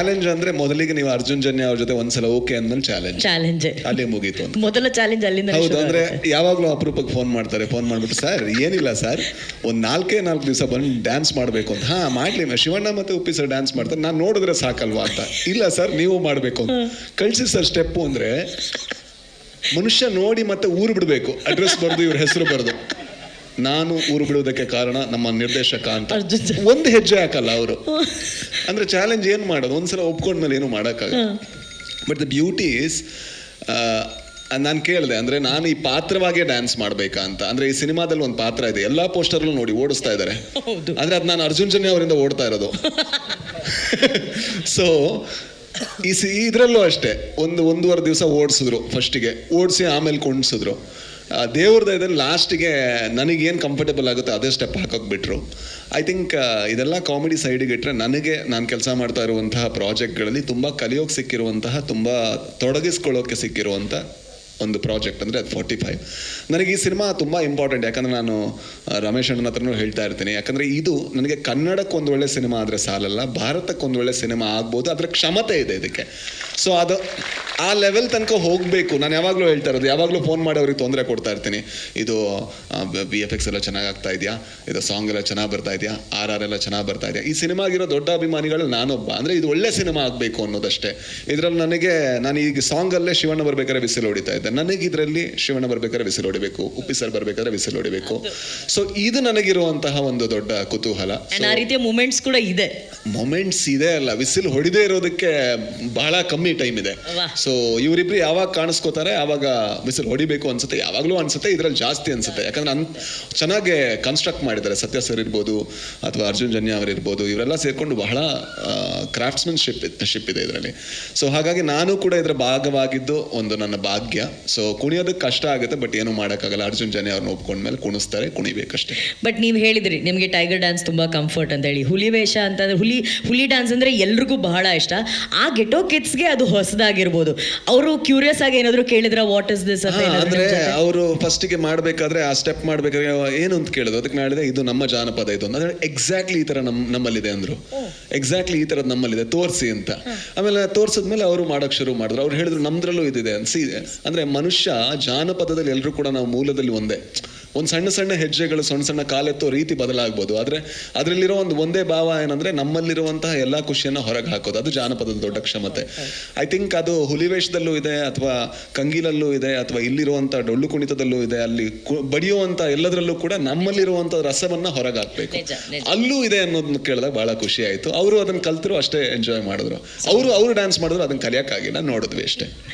Challenge ಅಂದ್ರೆ ಮೊದಲಿಗೆ ನೀವು ಅರ್ಜುನ್ ಜನ್ಯ ಅವ್ರ ಜೊತೆ ಒಂದ್ಸಲ ಓಕೆ ಅಂದ್ಮೇಲೆ ಚಾಲೆಂಜ್ ಚಾಲೆಂಜ್ ಅಲ್ಲೇ ಮುಗೀತು ಅಂತ. ಮೊದಲ ಚಾಲೆಂಜ್ ಅಲ್ಲಿಂದ ಹೌದು ಅಂದ್ರೆ ಯಾವಾಗ್ಲೂ ಅಪರೂಪಕ್ಕೆ ಫೋನ್ ಮಾಡ್ತಾರೆ ಫೋನ್ ಮಾಡ್ಬಿಟ್ಟು ಸರ್ ಏನಿಲ್ಲ ಸರ್ ಒಂದ್ ನಾಲ್ಕೇ ನಾಲ್ಕು ದಿವಸ ಬಂದು ಡ್ಯಾನ್ಸ್ ಮಾಡ್ಬೇಕು ಅಂತ. ಹಾ ಮಾಡ್ಲಿ. ಶಿವಣ್ಣ ಮತ್ತೆ ಉಪ್ಪಿ ಸರ್ ಡ್ಯಾನ್ಸ್ ಮಾಡ್ತಾರೆ. ನಾನು ನೋಡಿದ್ರೆ ಸಾಕಲ್ವಾ ಅಂತ. ಇಲ್ಲ ಸರ್ ನೀವು ಮಾಡ್ಬೇಕು ಅಂತ. ಕಳ್ಸಿ ಸರ್ ಸ್ಟೆಪ್ ಅಂದ್ರೆ ಮನುಷ್ಯ ನೋಡಿ ಮತ್ತೆ ಊರು ಬಿಡಬೇಕು. ಅಡ್ರೆಸ್ ಬರ್ದು ಇವ್ರ ಹೆಸರು ಬರ್ದು. ನಾನು ಊರು ಬಿಡುವುದಕ್ಕೆ ಕಾರಣ ನಮ್ಮ ನಿರ್ದೇಶಕ ಅಂತ. ಒಂದು ಹೆಜ್ಜೆ ಹಾಕಲ್ಲ ಅವರು. ಅಂದ್ರೆ ಚಾಲೆಂಜ್ ಏನು ಮಾಡೋದು? ಒಂದ್ಸಲ ಒಪ್ಕೊಂಡ್ಮೇಲೆ ಏನು ಮಾಡೋಕ್ಕಾಗಲ್ಲ. ಬಟ್ ದ ಬ್ಯೂಟಿ ಇಸ್ ನಾನು ಕೇಳಿದೆ ಅಂದ್ರೆ ನಾನು ಈ ಪಾತ್ರವಾಗೇ ಡ್ಯಾನ್ಸ್ ಮಾಡಬೇಕಾ ಅಂತ. ಅಂದ್ರೆ ಈ ಸಿನಿಮಾದಲ್ಲಿ ಒಂದು ಪಾತ್ರ ಇದೆ. ಎಲ್ಲಾ ಪೋಸ್ಟರ್ಲ್ಲೂ ನೋಡಿ ಓಡಿಸ್ತಾ ಇದ್ದಾರೆ. ಅಂದರೆ ಅದು ನಾನು ಅರ್ಜುನ್ ಜನ್ಯ ಅವರಿಂದ ಓಡ್ತಾ ಇರೋದು. ಸೊ ಈ ಸಿ ಇದರಲ್ಲೂ ಅಷ್ಟೇ. ಒಂದು ಒಂದೂವರೆ ದಿವಸ ಓಡಿಸಿದ್ರು ಫಸ್ಟಿಗೆ ಓಡಿಸಿ ಆಮೇಲೆ ಕೊಂಡಿಸಿದ್ರು. ದೇವ್ರ ದಯದಲ್ಲಿ ಲಾಸ್ಟಿಗೆ ನನಗೇನು ಕಂಫರ್ಟಬಲ್ ಆಗುತ್ತೆ ಅದೇ ಸ್ಟೆಪ್ ಹಾಕೋಕೆ ಬಿಟ್ರು. ಐ ಥಿಂಕ್ ಇದೆಲ್ಲ ಕಾಮಿಡಿ ಸೈಡಿಗೆ ಇಟ್ಟರೆ ನನಗೆ ನಾನು ಕೆಲಸ ಮಾಡ್ತಾ ಇರುವಂತಹ ಪ್ರಾಜೆಕ್ಟ್ಗಳಲ್ಲಿ ತುಂಬ ಕಲಿಯೋಕೆ ಸಿಕ್ಕಿರುವಂತಹ, ತುಂಬ ತೊಡಗಿಸ್ಕೊಳ್ಳೋಕೆ ಸಿಕ್ಕಿರುವಂಥ ಒಂದು ಪ್ರಾಜೆಕ್ಟ್ ಅಂದರೆ ಅದು ಫಾರ್ಟಿ ಫೈವ್ ನನಗೆ ಈ ಸಿನಿಮಾ ತುಂಬ ಇಂಪಾರ್ಟೆಂಟ್ ಯಾಕಂದರೆ ನಾನು ರಮೇಶ್ ಅಣ್ಣನ ಹತ್ರನೂ ಹೇಳ್ತಾ ಇರ್ತೀನಿ. ಯಾಕಂದರೆ ಇದು ನನಗೆ ಕನ್ನಡಕ್ಕೆ ಒಂದು ಒಳ್ಳೆ ಸಿನಿಮಾ ಆದರೆ ಸಾಲಲ್ಲ, ಭಾರತಕ್ಕೆ ಒಂದು ಒಳ್ಳೆ ಸಿನಿಮಾ ಆಗ್ಬೋದು ಅದರ ಕ್ಷಮತೆ ಇದೆ ಇದಕ್ಕೆ. ಸೊ ಅದು, ಆ ಲೆವೆಲ್ ತನಕ ಹೋಗಬೇಕು. ನಾನು ಯಾವಾಗಲೂ ಹೇಳ್ತಾ ಇರೋದು, ಯಾವಾಗಲೂ ಫೋನ್ ಮಾಡಿ ಅವ್ರಿಗೆ ತೊಂದರೆ ಕೊಡ್ತಾ ಇರ್ತೀನಿ. ಇದು ಬಿ ಎಫ್ ಎಕ್ಸ್ ಎಲ್ಲ ಚೆನ್ನಾಗಿ ಆಗ್ತಾ ಇದೆಯಾ? ಇದು ಸಾಂಗ್ ಎಲ್ಲ ಚೆನ್ನಾಗಿ ಬರ್ತಾ ಇದೆಯಾ? ಆರ್ ಆರ್ ಎಲ್ಲ ಚೆನ್ನಾಗಿ ಬರ್ತಾ ಇದೆಯಾ? ಈ ಸಿನಿಮಾಗಿರೋ ದೊಡ್ಡ ಅಭಿಮಾನಿಗಳು ನಾನೊಬ್ಬ, ಅಂದರೆ ಇದು ಒಳ್ಳೆ ಸಿನಿಮಾ ಆಗಬೇಕು ಅನ್ನೋದಷ್ಟೇ. ಇದರಲ್ಲಿ ನನಗೆ, ನಾನು ಈಗ ಸಾಂಗಲ್ಲೇ ಶಿವಣ್ಣ ಬರಬೇಕಾದ್ರೆ ಬಿಸಿಲು ಹೊಡಿತಾ ಇದ್ದೆ. ನನಗೆ ಇದರಲ್ಲಿ ಶಿವಣ್ಣ ಬರ್ಬೇಕಾದ್ರೆ ಬಿಸಿಲು ಹೊಡಿಬೇಕು ಉಪ್ಪಿ ಸರ್ ಬರ್ಬೇಕಾದ್ರೆ ಬಿಸಿಲು ಹೊಡಿಬೇಕು. ಸೊ ಇದು ನನಗಿರುವಂತಹ ಒಂದು ದೊಡ್ಡ ಕುತೂಹಲ. ಅಂಡ್ ಆ ರೀತಿಯ ಮೂಮೆಂಟ್ಸ್ ಕೂಡ ಇದೆ. ಮೊಮೆಂಟ್ಸ್ ಇದೆ ಅಲ್ಲ ವಿಸಿಲ್ ಹೊಡಿದೇ ಇರೋದಕ್ಕೆ ಬಹಳ ಕಮ್ಮಿ ಟೈಮ್ ಇದೆ. ಸೊ ಇವರಿಬ್ರು ಯಾವಾಗ ಕಾಣಿಸ್ಕೋತಾರೆ ಆವಾಗ ವಿಸಿಲ್ ಹೊಡಿಬೇಕು ಅನ್ಸುತ್ತೆ ಯಾವಾಗಲೂ ಅನ್ಸುತ್ತೆ ಇದ್ರಲ್ಲಿ ಜಾಸ್ತಿ ಅನ್ಸುತ್ತೆ. ಯಾಕಂದ್ರೆ ಅನ್ ಚೆನ್ನಾಗಿ ಕನ್ಸ್ಟ್ರಕ್ಟ್ ಮಾಡಿದ್ದಾರೆ. ಸತ್ಯ ಸರ್ ಇರ್ಬೋದು ಅಥವಾ ಅರ್ಜುನ್ ಜನ್ಯ ಅವರು ಇರ್ಬೋದು ಇವರೆಲ್ಲ ಸೇರ್ಕೊಂಡು ಬಹಳ ಕ್ರಾಫ್ಟ್ಸ್ಮನ್ಶಿಪ್ ಶಿಪ್ ಇದೆ ಇದರಲ್ಲಿ. ಸೊ ಹಾಗಾಗಿ ನಾನು ಕೂಡ ಇದರ ಭಾಗವಾಗಿದ್ದು ಒಂದು ನನ್ನ ಭಾಗ್ಯ. ಸೊ ಕುಣಿಯೋದಕ್ಕೆ ಕಷ್ಟ ಆಗುತ್ತೆ ಬಟ್ ಏನು ಮಾಡೋಕ್ಕಾಗಲ್ಲ. ಅರ್ಜುನ್ ಜನ್ಯ ಅವ್ರನ್ನ ಒಪ್ಕೊಂಡ್ಮೇಲೆ ಕುಣಿಸ್ತಾರೆ ಕುಣಿಬೇಕಷ್ಟೇ. ಬಟ್ ನೀವು ಹೇಳಿದ್ರಿ ನಿಮಗೆ ಟೈಗರ್ ಡ್ಯಾನ್ಸ್ ತುಂಬಾ ಕಂಫರ್ಟ್ ಅಂತ ಹೇಳಿ ಹುಲಿ ವೇಷ ಅಂತಂದ್ರೆ ಹುಲಿ ಹುಲಿ ಡ್ಯಾನ್ಸ್ ಅಂದ್ರೆ ಎಲ್ರಿಗೂ ಬಹಳ ಇಷ್ಟ. ಆ ಗೆಟೋ ಕಿಡ್ಸ್ಗೆ ಅದು ಹೊಸದಾಗಿರ್ಬೋದು. ಅವರು ಕ್ಯೂರಿಯಸ್ ಆಗಿ ಏನಾದ್ರು ಕೇಳಿದ್ರೆ ವಾಟ್ ಇಸ್ ದಿಸ್ ಅಂದ್ರೆ ಅವರು ಫಸ್ಟಿಗೆ ಮಾಡ್ಬೇಕಾದ್ರೆ ಆ ಸ್ಟೆಪ್ ಮಾಡ್ಬೇಕಾದ್ರೆ ಏನು ಅಂತ ಕೇಳಿದ್ರು. ಅದಕ್ಕೆ ಮಾಡಿದ್ರೆ ಇದು ನಮ್ಮ ಜಾನಪದ ಇದು. ಅಂದ್ರೆ ಎಕ್ಸಾಕ್ಟ್ಲಿ ಈ ತರ ನಮ್ ನಮ್ಮಲ್ಲಿದೆ ಅಂದ್ರು. ಎಕ್ಸಾಕ್ಟ್ಲಿ ಈ ತರದ್ ನಮ್ಮಲ್ಲಿದೆ ತೋರಿಸಿ ಅಂತ. ಆಮೇಲೆ ತೋರ್ಸಿದ್ಮೇಲೆ ಅವರು ಮಾಡಕ್ ಶುರು ಮಾಡಿದ್ರು. ಅವ್ರು ಹೇಳಿದ್ರು ನಮ್ದ್ರಲ್ಲೂ ಇದಿದೆ. ಅನ್ಸಿ ಅಂದ್ರೆ ಮನುಷ್ಯ ಜಾನಪದದಲ್ಲಿ ಎಲ್ಲರೂ ಕೂಡ ನಾವು ಮೂಲದಲ್ಲಿ ಒಂದೇ. ಒಂದು ಸಣ್ಣ ಸಣ್ಣ ಹೆಜ್ಜೆಗಳು ಸಣ್ಣ ಸಣ್ಣ ಕಾಲೆತ್ತೋ ರೀತಿ ಬದಲಾಗ್ಬೋದು. ಆದ್ರೆ ಅದರಲ್ಲಿರೋ ಒಂದು ಒಂದೇ ಭಾವ ಏನಂದ್ರೆ ನಮ್ಮಲ್ಲಿರುವಂತಹ ಎಲ್ಲಾ ಖುಷಿಯನ್ನ ಹೊರಗೆ ಹಾಕೋದು. ಅದು ಜಾನಪದದ ದೊಡ್ಡ ಕ್ಷಮತೆ. ಐ ಥಿಂಕ್ ಅದು ಹುಲಿವೇಶದಲ್ಲೂ ಇದೆ ಅಥವಾ ಕಂಗೀಲಲ್ಲೂ ಇದೆ ಅಥವಾ ಇಲ್ಲಿರುವಂತಹ ಡೊಳ್ಳು ಕುಣಿತದಲ್ಲೂ ಇದೆ. ಅಲ್ಲಿ ಬಡಿಯುವಂತ ಎಲ್ಲದರಲ್ಲೂ ಕೂಡ ನಮ್ಮಲ್ಲಿರುವಂತಹ ರಸವನ್ನ ಹೊರಗೆ ಹಾಕ್ಬೇಕು. ಅಲ್ಲೂ ಇದೆ ಅನ್ನೋದನ್ನ ಕೇಳಿದಾಗ ಬಹಳ ಖುಷಿ ಆಯ್ತು. ಅವರು ಅದನ್ನ ಕಲ್ತರು ಅಷ್ಟೇ ಎಂಜಾಯ್ ಮಾಡಿದ್ರು. ಅವರು ಅವರು ಡ್ಯಾನ್ಸ್ ಮಾಡಿದ್ರು ಅದನ್ನ ಕಲಿಯಕ್ಕಾಗಿಲ್ಲ ನೋಡಿದ್ವಿ ಅಷ್ಟೇ.